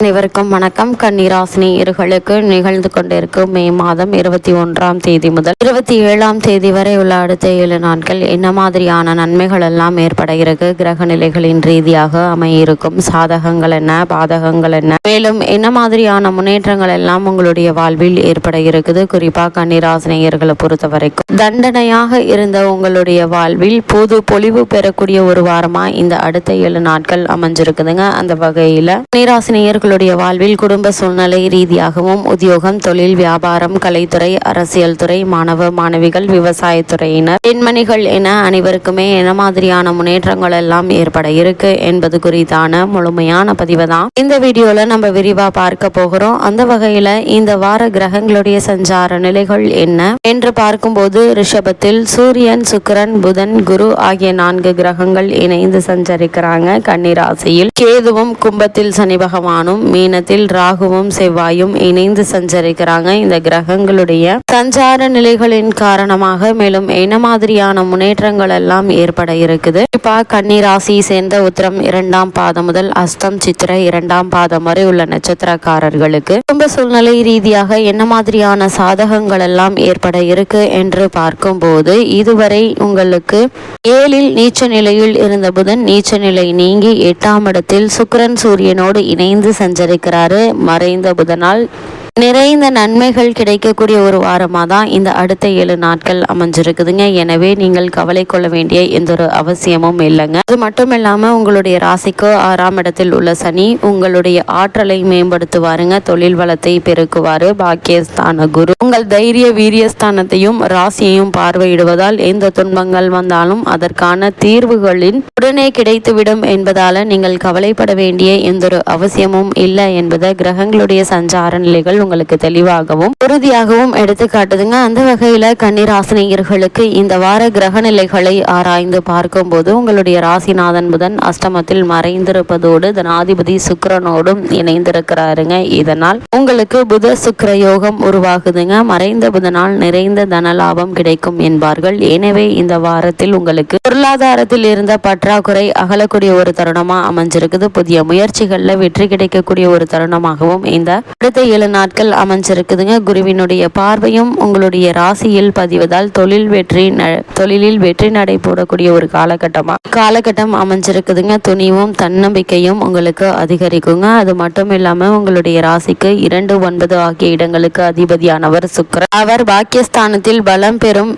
அனைவருக்கும் வணக்கம். கண்ணீராசினியர்களுக்கு நிகழ்ந்து கொண்டிருக்கும் மே மாதம் இருபத்தி ஒன்றாம் தேதி முதல் இருபத்தி ஏழாம் தேதி வரை உள்ள அடுத்த ஏழு நாட்கள் என்ன மாதிரியான நன்மைகள் எல்லாம் ஏற்பட இருக்கு? கிரக நிலைகளின் ரீதியாக அமையிருக்கும் சாதகங்கள் என்ன? பாதகங்கள் என்ன? மேலும் என்ன மாதிரியான முன்னேற்றங்கள் எல்லாம் உங்களுடைய வாழ்வில் ஏற்பட இருக்குது? குறிப்பா கன்னிராசினியர்களை பொறுத்த வரைக்கும் தண்டனையாக இருந்த உங்களுடைய வாழ்வில் பொது பொலிவு பெறக்கூடிய ஒரு வாரமா இந்த அடுத்த ஏழு நாட்கள் அமைஞ்சிருக்குதுங்க. அந்த வகையில கன்னிராசினியர்களுடைய வாழ்வில் குடும்ப சூழ்நிலை ரீதியாகவும் உத்தியோகம் தொழில் வியாபாரம் கலைத்துறை அரசியல் துறை மாணவ மாணவிகள் விவசாயத்துறையினர் பெண்மணிகள் என அனைவருக்குமே என்ன மாதிரியான முன்னேற்றங்கள் எல்லாம் ஏற்பட இருக்கு என்பது குறித்தான முழுமையான பதிவு தான் இந்த வீடியோல நம்ம விரிவா பார்க்க போகிறோம். அந்த வகையில இந்த வார கிரகங்களுடைய சஞ்சார நிலைகள் என்ன என்று பார்க்கும்போது ரிஷபத்தில் சூரியன் சுக்கரன் புதன் குரு ஆகிய நான்கு கிரகங்கள் இணைந்து சஞ்சரிக்கிறாங்க. கன்னிராசியில் கேதுவும் கும்பத்தில் சனி பகவானும் மீனத்தில் ராகுவும் செவ்வாயும் இணைந்து சஞ்சரிக்கிறாங்க. இந்த கிரகங்களுடைய சஞ்சார நிலைகளின் காரணமாக மேலும் என்ன மாதிரியான முன்னேற்றங்கள் எல்லாம் ஏற்பட இருக்குது? குறிப்பா கன்னி ராசியை சேர்ந்த உத்திரம் இரண்டாம் பாதம் முதல் அஸ்தம் சித்திரை இரண்டாம் பாதம் வரை உள்ள நட்சத்திரக்காரர்களுக்கு குடும்ப சூழ்நிலை ரீதியாக என்ன மாதிரியான சாதகங்கள் எல்லாம் ஏற்பட இருக்கு என்று பார்க்கும் போது இதுவரை உங்களுக்கு ஏழில் நீச்ச நிலையில் இருந்த புதன் நீச்ச நிலை நீங்கி எட்டாம் இடத்தில் சுக்கரன் சூரியனோடு இணைந்து சஞ்சரிக்கிறாரு மறைந்த புதனால் நிறைந்த நன்மைகள் கிடைக்கக்கூடிய ஒரு வாரமாக தான் இந்த அடுத்த ஏழு நாட்கள் அமைஞ்சிருக்குதுங்க. எனவே நீங்கள் கவலை கொள்ள வேண்டிய எந்த ஒரு அவசியமும் இல்லைங்க. அது மட்டும் இல்லாமல் உங்களுடைய ராசிக்கு ஆறாம் இடத்தில் உள்ள சனி உங்களுடைய ஆற்றலை மேம்படுத்துவாருங்க. தொழில் வளத்தை பெருக்குவாரு. பாக்கியஸ்தான குரு. உங்கள் தைரிய வீரியஸ்தானத்தையும் ராசியையும் பார்வையிடுவதால் எந்த துன்பங்கள் வந்தாலும் அதற்கான தீர்வுகளின் உடனே கிடைத்துவிடும் என்பதால நீங்கள் கவலைப்பட வேண்டிய எந்த ஒரு அவசியமும் இல்லை என்பதை கிரகங்களுடைய சஞ்சார நிலைகள் உங்களுக்கு தெளிவாகவும் உறுதியாகவும் எடுத்து காட்டுதுங்க. அந்த வகையில கன்னிராசினியர்களுக்கு இந்த வார கிரக நிலைகளை ஆராய்ந்து பார்க்கும்போது உங்களுடைய ராசிநாதன் புதன் அஷ்டமத்தில் மறைந்திருப்பதோடு தனாதிபதி சுக்கரனோடும் இணைந்திருக்கிறாருங்க. இதனால் உங்களுக்கு புத சுக்கர யோகம் உருவாகுதுங்க. மறைந்த புதனால் நிறைந்த தன லாபம் கிடைக்கும் என்பார்கள். எனவே இந்த வாரத்தில் உங்களுக்கு பொருளாதாரத்தில் இருந்த பற்றாக்குறை அகலக்கூடிய ஒரு தருணமா அமைஞ்சிருக்குது. புதிய முயற்சிகள்ல வெற்றி கிடைக்கக்கூடிய ஒரு தருணமாகவும் இந்த அடுத்த ஏழு நாட்கள் அமைஞ்சிருக்குதுங்க. குருவினுடைய பார்வையும் உங்களுடைய ராசியில் பதிவதால் தொழில் வெற்றி தொழிலில் வெற்றி நடை போடக்கூடிய ஒரு காலகட்டமா காலகட்டம் அமைஞ்சிருக்குதுங்க. துணிவும் தன்னம்பிக்கையும் உங்களுக்கு அதிகரிக்குங்க. அது மட்டும் இல்லாம உங்களுடைய ராசிக்கு இரண்டு ஒன்பது ஆகிய இடங்களுக்கு அதிபதியானவர் சுக்கிரன் அவர் பாக்கியஸ்தானத்தில் பலம் பெறும்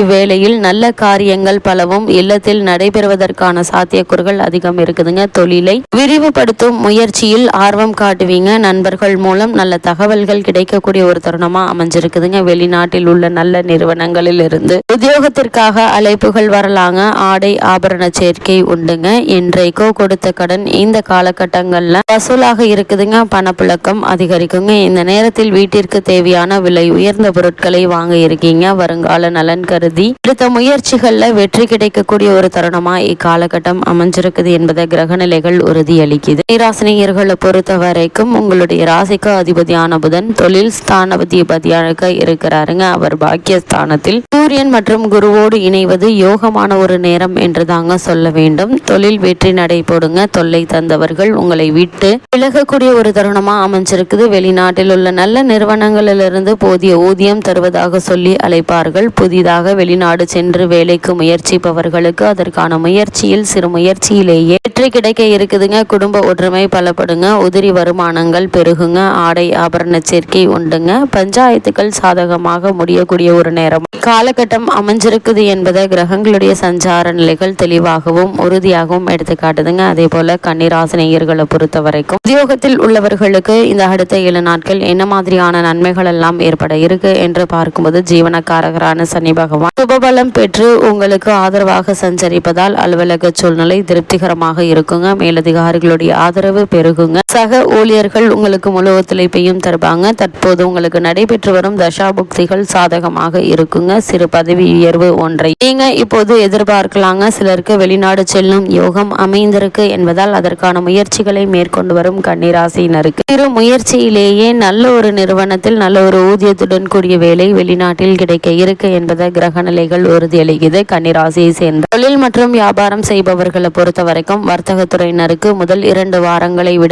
இவ்வேளையில் நல்ல காரியங்கள் பலவும் இல்லத்தில் நடைபெறுவதற்கான சாத்தியக்கூறுகள் அதிகம் இருக்குதுங்க. தொழிலை விரிவுபடுத்தும் முயற்சியில் ஆர்வம் காட்டுவீங்க. நண்பர்கள் மூலம் நல்ல தகவல்கள் கிடைக்கக்கூடிய ஒரு தருணமா அமைஞ்சிருக்குதுங்க. வெளிநாட்டில் உள்ள நல்ல நிறுவனங்களில் இருந்து உத்தியோகத்திற்காக அழைப்புகள் வரலாங்க. ஆடை ஆபரண சேர்க்கை உண்டுங்க. இன்றைக்கோ கொடுத்த கடன் இந்த காலகட்டங்கள்ல வசூலாக இருக்குதுங்க. பணப்புழக்கம் அதிகரிக்குங்க. இந்த நேரத்தில் வீட்டிற்கு தேவையான விலை உயர்ந்த பொருட்களை வாங்க இருக்கீங்க. வருங்கால நலன் கருதி எடுத்த முயற்சிகள்ல வெற்றி கிடைக்கக்கூடிய ஒரு தருணமா இக்காலகட்டம் அமைஞ்சிருக்குது என்பதை கிரகநிலைகள் உறுதியளிக்குது. ராசினியர்களை பொறுத்த வரைக்கும் உங்களுடைய ராசிக்கு அதிபதியான புதன் தொழில் ஸ்தானபதிபதியாக இருக்கிறாருங்க. அவர் பாக்கியஸ்தானத்தில் சூரியன் மற்றும் குருவோடு இணைவது யோகமான ஒரு நேரம் என்று தாங்க சொல்ல வேண்டும். தொழில் வெற்றி நடை போடுங்க. தொல்லை தந்தவர்கள் உங்களை விட்டு விலகக்கூடிய ஒரு தருணமா அமைஞ்சிருக்குது. வெளிநாட்டில் உள்ள நல்ல நிறுவனங்களிலிருந்து போதிய ஊதியம் தருவதாக சொல்லி அழைப்பார்கள். புதிதாக வெளிநாடு சென்று வேலைக்கு முயற்சிப்பவர்களுக்கு அதற்கான முயற்சியில் சிறு முயற்சியிலேயே வெற்றி கிடைக்க இருக்குதுங்க. குடும்ப ஒற்றுமை பலப்படுங்க. உதிரி வருமானங்கள் பெருகுங்க. ஆடை ஆபரண சேர்க்கை உண்டுங்க. பஞ்சாயத்துக்கள் சாதகமாக முடியக்கூடிய ஒரு நேரம். காலகட்டம் அமைஞ்சிருக்குது என்பதை கிரகங்களுடைய சஞ்சார நிலைகள் தெளிவாகவும் உறுதியாகவும் எடுத்து காட்டுதுங்க அதே போல கன்னிராசினியர்களை பொறுத்த வரைக்கும் உத்தியோகத்தில் உள்ளவர்களுக்கு இந்த அடுத்த ஏழு நாட்கள் என்ன மாதிரியான நன்மைகள் எல்லாம் ஏற்பட இருக்கு என்று பார்க்கும்போது ஜீவனக்காரகரான சனி பகவான் சுபபலம் பெற்று உங்களுக்கு ஆதரவாக சஞ்சரிப்பதால் அலுவலக சூழ்நிலை திருப்திகரமாக இருக்குங்க. மேலதிகாரிகளுடைய ஆதரவு பெருகுங்க. சக ஊழியர்கள் உங்களுக்கு முழு ஒத்துழைப்பையும் தருவாங்க தற்போது உங்களுக்கு நடைபெற்று வரும் தசாபுக்திகள் சாதகமாக இருக்குங்க. சிறு பதவி உயர்வு ஒன்றை. நீங்க இப்போது எதிர்பார்க்கலாங்க. சிலருக்கு வெளிநாடு செல்லும் யோகம் அமைந்திருக்கு என்பதால் அதற்கான முயற்சிகளை மேற்கொண்டு வரும் கன்னிராசியினருக்கு சிறு முயற்சியிலேயே நல்ல ஒரு நிறுவனத்தில் நல்ல ஒரு ஊதியத்துடன் கூடிய வேலை வெளிநாட்டில் கிடைக்க இருக்கு என்பதை கிரக நிலைகள் உறுதியளிக்குது. கன்னிராசியை சேர்ந்த தொழில் மற்றும் வியாபாரம் செய்பவர்களை பொறுத்த வரைக்கும் வர்த்தகத்துறையினருக்கு முதல் இரண்டு வாரங்களை விட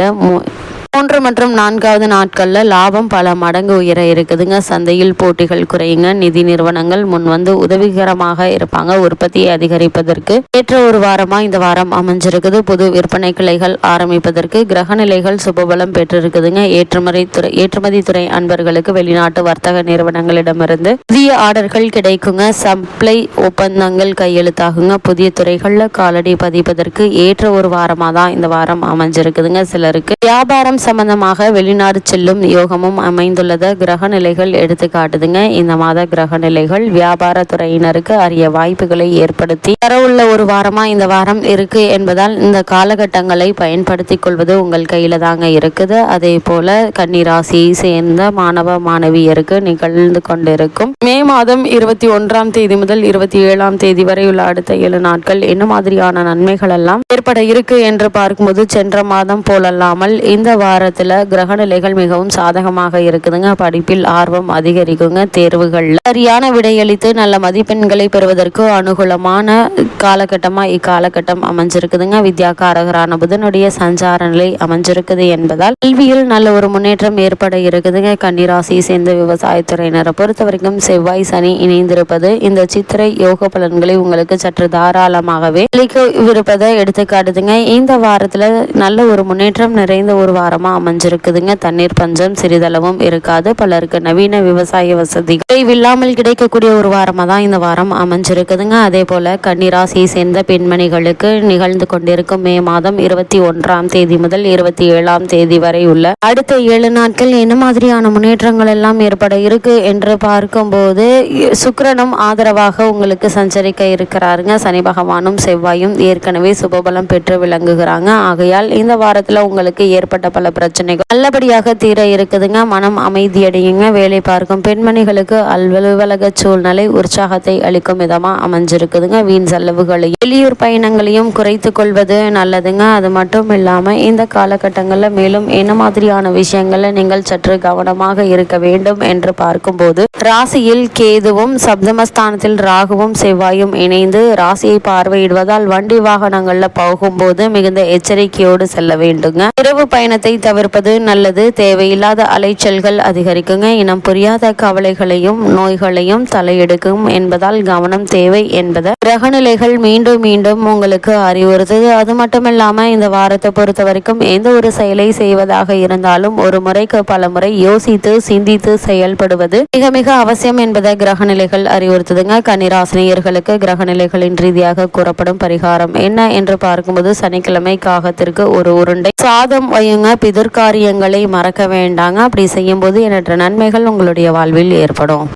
மூன்று மற்றும் நான்காவது நாட்களில் லாபம் பல மடங்கு உயர இருக்குதுங்க. சந்தையில் போட்டிகள் குறையுங்க. நிதி நிறுவனங்கள் முன் வந்து உதவிகரமாக இருப்பாங்க. உற்பத்தியை அதிகரிப்பதற்கு ஏற்ற ஒரு வாரமா இந்த வாரம் அமைஞ்சிருக்குது. புது விற்பனை கிளைகள் ஆரம்பிப்பதற்கு கிரக நிலைகள் சுபபலம் பெற்றிருக்குதுங்க. ஏற்றுமதி துறை ஏற்றுமதி துறை அன்பர்களுக்கு வெளிநாட்டு வர்த்தக நிறுவனங்களிடமிருந்து புதிய ஆர்டர்கள் கிடைக்குங்க. சப்ளை ஒப்பந்தங்கள் கையெழுத்தாகுங்க. புதிய துறைகளில் காலடி பதிப்பதற்கு ஏற்ற ஒரு வாரமா தான் இந்த வாரம் அமைஞ்சிருக்குதுங்க. சிலருக்கு வியாபாரம் சம்பந்தமாக வெளிநாடு செல்லும் யோகமும் அமைந்துள்ளத. கிரக நிலைகள் எடுத்து காட்டுதுங்க. இந்த மாத கிரக நிலைகள் வியாபார துறையினருக்கு அரிய வாய்ப்புகளை ஏற்படுத்தி தரவுள்ள ஒரு வாரமா இந்த வாரம் இருக்கு என்பதால் இந்த காலகட்டங்களை பயன்படுத்தி கொள்வது உங்கள் கையில தாங்க இருக்குது. அதே போல கன்னிராசியை சேர்ந்த மாணவ மாணவியருக்கு நிகழ்ந்து கொண்டிருக்கும். மே மாதம் இருபத்தி ஒன்றாம் தேதி முதல் இருபத்தி ஏழாம் தேதி வரை உள்ள அடுத்த ஏழு நாட்கள் என்ன மாதிரியான நன்மைகள் எல்லாம் ஏற்பட இருக்கு என்று பார்க்கும்போது சென்ற மாதம் போலல்லாமல் இந்த வாரத்தில் கிரக நிலைகள் மிகவும் சாதகமாக இருக்குதுங்க. படிப்பில் ஆர்வம் அதிகரிக்குங்க. தேர்வுகளில் சரியான விடையளித்து நல்ல மதிப்பெண்களை பெறுவதற்கு அனுகூலமான காலகட்டமாக இக்காலகட்டம் அமைஞ்சிருக்குதுங்க. வித்யாகாரகரான புதனுடைய சஞ்சார நிலை அமைஞ்சிருக்குது என்பதால் கல்வியில் நல்ல ஒரு முன்னேற்றம் ஏற்பட இருக்குதுங்க. கன்னிராசியை சேர்ந்த விவசாயத்துறையினரை பொறுத்த வரைக்கும் செவ்வாய் சனி இணைந்திருப்பது இந்த சித்திரை யோக பலன்களை உங்களுக்கு சற்று தாராளமாகவே அளிக்கவிருப்பதை எடுத்துக்காட்டுதுங்க. இந்த வாரத்துல நல்ல ஒரு முன்னேற்றம் நிறைந்த ஒரு வாரம் அமைஞ்சிருக்குதுங்க. தண்ணீர் பஞ்சம் சிறிதளவும் இருக்காது. பலருக்கு நவீன விவசாய வசதி இல்லாமல் கிடைக்கக்கூடிய ஒரு வாரமா தான் இந்த வாரம் அமைஞ்சிருக்குதுங்க. அதே போல கன்னிராசியை சேர்ந்த பெண்மணிகளுக்கு நிகழ்ந்து கொண்டிருக்கும் மே மாதம் இருபத்தி ஒன்றாம் தேதி முதல் இருபத்தி ஏழாம் தேதி வரை உள்ள அடுத்த ஏழு நாட்கள் என்ன மாதிரியான முன்னேற்றங்கள் எல்லாம் ஏற்பட இருக்கு என்று பார்க்கும்போது சுக்கரனும் ஆதரவாக உங்களுக்கு சஞ்சரிக்க இருக்கிறாருங்க. சனி பகவானும் செவ்வாயும் ஏற்கனவே சுபபலம் பெற்று விளங்குகிறாங்க. ஆகையால் இந்த வாரத்துல உங்களுக்கு ஏற்பட்ட பல பிரச்சனைகள். நல்லபடியாக தீர இருக்குதுங்க. மனம் அமைதியடையுங்க. வேலை பார்க்கும் பெண்மணிகளுக்கு அலுவலக சூழ்நிலை உற்சாகத்தை அளிக்கும் விதமா அமைஞ்சிருக்குதுங்க. வீண் செலவுகளையும் வெளியூர் பயணங்களையும் குறைத்து கொள்வது நல்லதுங்க. அது மட்டும் இல்லாம இந்த காலகட்டங்களில் மேலும் என்ன மாதிரியான விஷயங்கள்ல நீங்கள் சற்று கவனமாக இருக்க வேண்டும் என்று பார்க்கும்போது ராசியில் கேதுவும் சப்தமஸ்தானத்தில் ராகுவும் செவ்வாயும் இணைந்து ராசியை பார்வையிடுவதால் வண்டி வாகனங்கள்ல போகும்போது மிகுந்த எச்சரிக்கையோடு செல்ல வேண்டுங்க. இரவு பயணத்தை தவிர்ப்பது நல்லது. தேவையில்லாத அலைச்சல்கள் அதிகரிக்குங்க. இனம் புரியாத கவலைகளையும் நோய்களையும் தலையெடுக்கும் என்பதால் கவனம் தேவை என்பதை. கிரகநிலைகள் மீண்டும் மீண்டும் உங்களுக்கு அறிவுறுத்துது. அது மட்டும் இந்த வாரத்தை பொறுத்த வரைக்கும் எந்த ஒரு செயலை செய்வதாக இருந்தாலும் ஒரு முறைக்கு பல முறை யோசித்து சிந்தித்து செயல்படுவது மிக மிக அவசியம் என்பதை கிரகநிலைகள் அறிவுறுத்துதுங்க. கன்னிராசினியர்களுக்கு கிரகநிலைகளின் ரீதியாக கூறப்படும் பரிகாரம் என்ன என்று பார்க்கும்போது சனிக்கிழமை காகத்திற்கு ஒரு உருண்டை. சாதம் வையுங்க. எதிர்காரியங்களை மறக்க வேண்டாங்க. அப்படி செய்யும்போது எண்ணற்ற நன்மைகள் உங்களுடைய வாழ்வில் ஏற்படும்.